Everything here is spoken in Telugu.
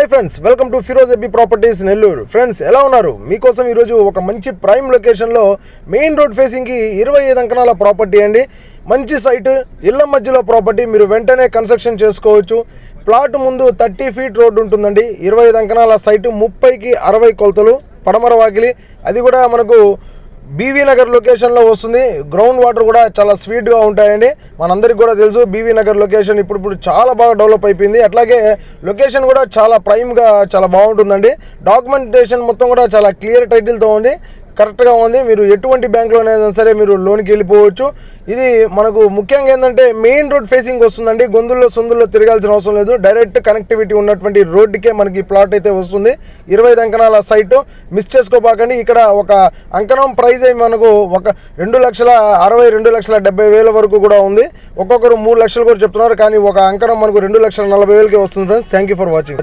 Hi friends welcome to Firoz AB properties Nellore friends ఎలా ఉన్నారు? మీకోసం ఈరోజు ఒక మంచి ప్రైమ్ లొకేషన్లో మెయిన్ రోడ్ ఫేసింగ్కి ఇరవై ఐదు అంకణాల ప్రాపర్టీ అండి. మంచి సైట్ ఇళ్ళ మధ్యలో ప్రాపర్టీ మీరు వెంటనే కన్స్ట్రక్షన్ చేసుకోవచ్చు. ప్లాట్ ముందు థర్టీ ఫీట్ రోడ్ ఉంటుందండి. ఇరవై ఐదు అంకణాల సైట్ ముప్పైకి అరవై కొలతలు పడమర వాకిలి. అది కూడా మనకు బీవీ నగర్ లొకేషన్లో వస్తుంది. గ్రౌండ్ వాటర్ కూడా చాలా స్వీట్గా ఉంటాయండి. మనందరికీ కూడా తెలుసు బీవీ నగర్ లొకేషన్ ఇప్పుడు ఇప్పుడు చాలా బాగా డెవలప్ అయిపోయింది. అట్లాగే లొకేషన్ కూడా చాలా ప్రైమ్గా చాలా బాగుంటుందండి. డాక్యుమెంటేషన్ మొత్తం కూడా చాలా క్లియర్ టైటిల్తో ఉంది. కరెక్ట్గా ఉంది. మీరు ఎటువంటి బ్యాంకులోనైనా సరే మీరు లోన్కి వెళ్ళిపోవచ్చు. ఇది మనకు ముఖ్యంగా ఏంటంటే మెయిన్ రోడ్ ఫేసింగ్ వస్తుందండి. గొంతుల్లో సొందుల్లో తిరగాల్సిన అవసరం లేదు. డైరెక్ట్ కనెక్టివిటీ ఉన్నటువంటి రోడ్డుకే మనకి ప్లాట్ అయితే వస్తుంది. ఇరవై ఐదు అంకణాల సైట్ మిస్ చేసుకోబాకండి. ఇక్కడ ఒక అంకణం ప్రైస్ మనకు ఒక రెండు లక్షల అరవై రెండు లక్షల డెబ్బై వేల వరకు కూడా ఉంది. ఒక్కొక్కరు మూడు లక్షలు కూడా చెప్తున్నారు. కానీ ఒక అంకణం మనకు రెండు లక్షల నలభై వేలకే వస్తుంది friends. Thank you for watching.